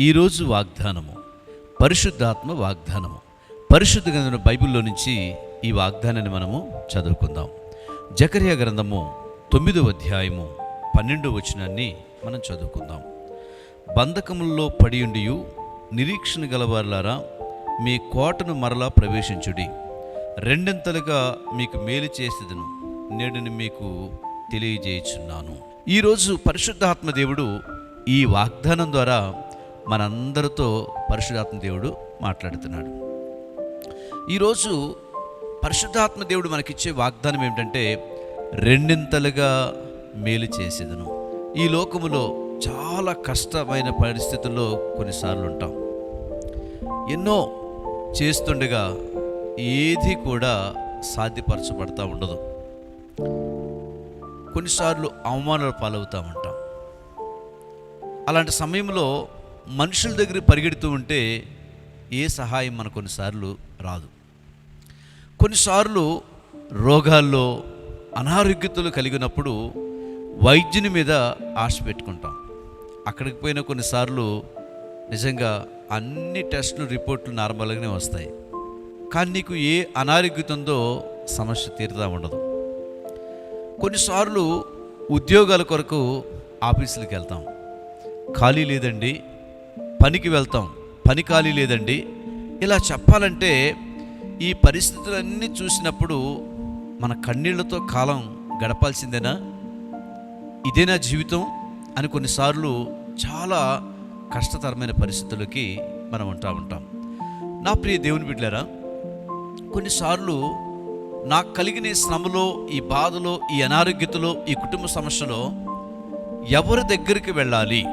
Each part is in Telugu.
ఈరోజు వాగ్దానము పరిశుద్ధాత్మ వాగ్దానము. పరిశుద్ధ గ్రంథం బైబిల్లో నుంచి ఈ వాగ్దానాన్ని మనము చదువుకుందాం. జకర్య గ్రంథము తొమ్మిదవ అధ్యాయము పన్నెండో వచనాన్ని మనం చదువుకుందాం. బంధకముల్లో పడియుండియు నిరీక్షణ గలవారులారా మీ కోటను మరలా ప్రవేశించుడి. రెండింతలుగా మీకు మేలు చేసేదను నేడుని మీకు తెలియజేయుచున్నాను. ఈరోజు పరిశుద్ధాత్మ దేవుడు ఈ వాగ్దానం ద్వారా మనందరితో పరిశుద్ధాత్మ దేవుడు మాట్లాడుతున్నాడు. ఈరోజు పరిశుద్ధాత్మ దేవుడు మనకిచ్చే వాగ్దానం ఏమిటంటే రెండింతలుగా మేలు చేసేదను. ఈ లోకములో చాలా కష్టమైన పరిస్థితుల్లో కొన్నిసార్లు ఉంటాం ఎన్నో చేస్తుండగా ఏది కూడా సాధ్యపరచబడతా ఉండదు. కొన్నిసార్లు అవమానాలు పాలవుతూ ఉంటాం అలాంటి సమయంలో మనుషుల దగ్గర పరిగెడుతూ ఉంటే ఏ సహాయం మన కొన్నిసార్లు రాదు. కొన్నిసార్లు రోగాల్లో అనారోగ్యతలు కలిగినప్పుడు వైద్యుని మీద ఆశ పెట్టుకుంటాం. అక్కడికి పోయిన కొన్నిసార్లు నిజంగా అన్ని టెస్టులు రిపోర్ట్లు నార్మల్గానే వస్తాయి. కానీ నీకు ఏ అనారోగ్యత ఉందో సమస్య తీరుతా ఉండదు. కొన్నిసార్లు ఉద్యోగాల కొరకు ఆఫీసులకు వెళ్తాం. ఖాళీ లేదండి పనికి వెళ్తాం. పని ఖాళీ లేదండి. ఇలా చెప్పాలంటే ఈ పరిస్థితులన్నీ చూసినప్పుడు మన కన్నీళ్ళతో కాలం గడపాల్సిందేనా? ఇదేనా జీవితం అని కొన్నిసార్లు చాలా కష్టతరమైన పరిస్థితులకి మనం ఉంటా ఉంటాం. నా ప్రియ దేవుని బిడ్డలారా కొన్నిసార్లు నాకు కలిగిన శ్రమలో ఈ బాధలో ఈ అనారోగ్యతలో ఈ కుటుంబ సమస్యలో ఎవరి దగ్గరికి వెళ్ళాలి?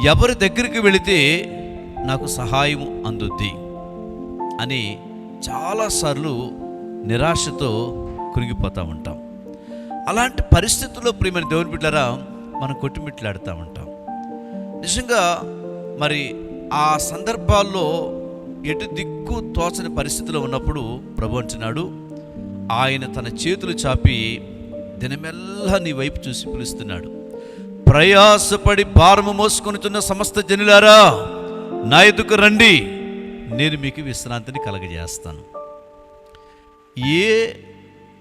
ఎవరి దగ్గరికి వెళితే నాకు సహాయం అందుద్ది అని చాలాసార్లు నిరాశతో కృంగిపోతూ ఉంటాం. అలాంటి పరిస్థితుల్లో ప్రియమైన దేవుని బిడ్డరా మనం కొట్టుమిట్లాడుతూ ఉంటాం. నిజంగా మరి ఆ సందర్భాల్లో ఎటు దిక్కు తోచని పరిస్థితిలో ఉన్నప్పుడు ప్రభు అంటున్నాడు ఆయన తన చేతులు చాపి దినమెల్లా నీ వైపు చూసి పిలుస్తున్నాడు. ప్రయాసపడి భారము మోసుకొనిచున్న సమస్త జనులారా నా ఎదుకు రండి. నేను మీకు విశ్రాంతిని కలగజేస్తాను. ఏ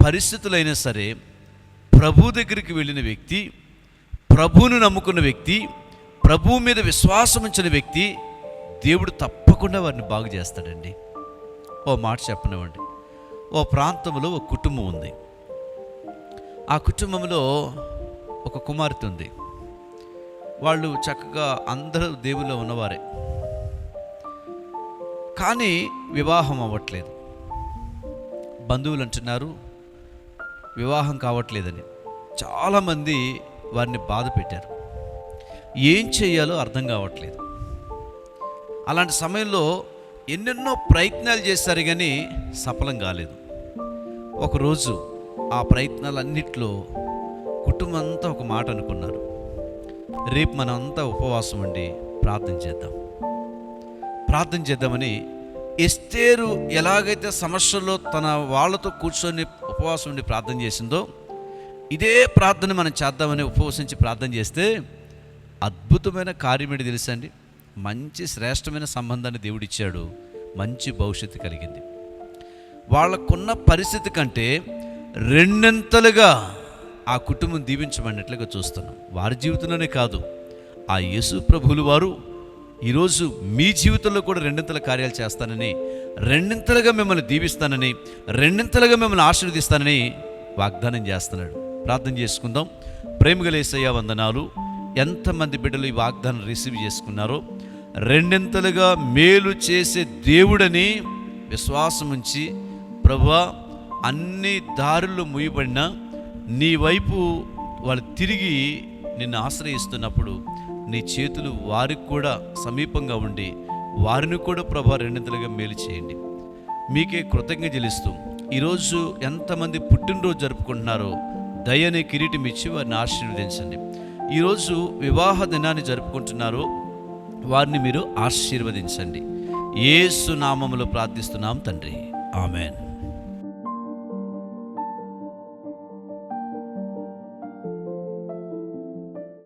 పరిస్థితులైనా సరే ప్రభు దగ్గరికి వెళ్ళిన వ్యక్తి ప్రభువును నమ్ముకున్న వ్యక్తి ప్రభువు మీద విశ్వాసం ఉంచిన వ్యక్తి దేవుడు తప్పకుండా వారిని బాగు చేస్తాడండి. ఓ మాట చెప్పనివ్వండి. ఓ ప్రాంతంలో ఒక కుటుంబం ఉంది. ఆ కుటుంబంలో ఒక కుమార్తె ఉంది. వాళ్ళు చక్కగా అందరూ దేవుల్లో ఉన్నవారే. కానీ వివాహం అవ్వట్లేదు. బంధువులు అంటున్నారు వివాహం కావట్లేదని. చాలామంది వారిని బాధ పెట్టారు. ఏం చేయాలో అర్థం కావట్లేదు. అలాంటి సమయంలో ఎన్నెన్నో ప్రయత్నాలు చేశారు కానీ సఫలం కాలేదు. ఒకరోజు ఆ ప్రయత్నాలన్నిట్లో కుటుంబం అంతా ఒక మాట అనుకున్నారు. రేపు మనంతా ఉపవాసం ఉండి ప్రార్థన చేద్దాం. ప్రార్థన చేద్దామని ఎస్తేరు ఎలాగైతే సమస్యల్లో తన వాళ్ళతో కూర్చొని ఉపవాసం ఉండి ప్రార్థన చేసిందో ఇదే ప్రార్థన మనం చేద్దామని ఉపవసించి ప్రార్థన చేస్తే అద్భుతమైన కార్యమేంటి తెలుసండి మంచి శ్రేష్టమైన సంబంధాన్ని దేవుడిచ్చాడు. మంచి భవిష్యత్తు కలిగింది. వాళ్ళకున్న పరిస్థితి కంటే రెండింతలుగా ఆ కుటుంబం దీవించబడినట్లుగా చూస్తున్నాం. వారి జీవితంలోనే కాదు ఆ యేసు ప్రభులు వారు ఈరోజు మీ జీవితంలో కూడా రెండింతల కార్యాలు చేస్తానని రెండింతలుగా మిమ్మల్ని దీవిస్తానని రెండింతలుగా మిమ్మల్ని ఆశీర్వదిస్తానని వాగ్దానం చేస్తున్నాడు. ప్రార్థన చేసుకుందాం. ప్రేమగలేసయ్య వందనాలు. ఎంతమంది బిడ్డలు ఈ వాగ్దానం రిసీవ్ చేసుకున్నారో రెండింతలుగా మేలు చేసే దేవుడని విశ్వాసం ఉంచి ప్రభా అన్ని దారులు ముయ్యబడినా నీ వైపు వాళ్ళు తిరిగి నిన్ను ఆశ్రయిస్తున్నప్పుడు నీ చేతులు వారికి కూడా సమీపంగా ఉండి వారిని కూడా ప్రభా రెండింతలుగా మేలు చేయండి. మీకే కృతజ్ఞత చెల్లిస్తూ ఈరోజు ఎంతమంది పుట్టినరోజు జరుపుకుంటున్నారో దయనే కిరీటం ఇచ్చి వారిని ఆశీర్వదించండి. ఈరోజు వివాహ దినాన్ని జరుపుకుంటున్నారో వారిని మీరు ఆశీర్వదించండి. ఏసు నామములో ప్రార్థిస్తున్నాం తండ్రి. ఆమెన్.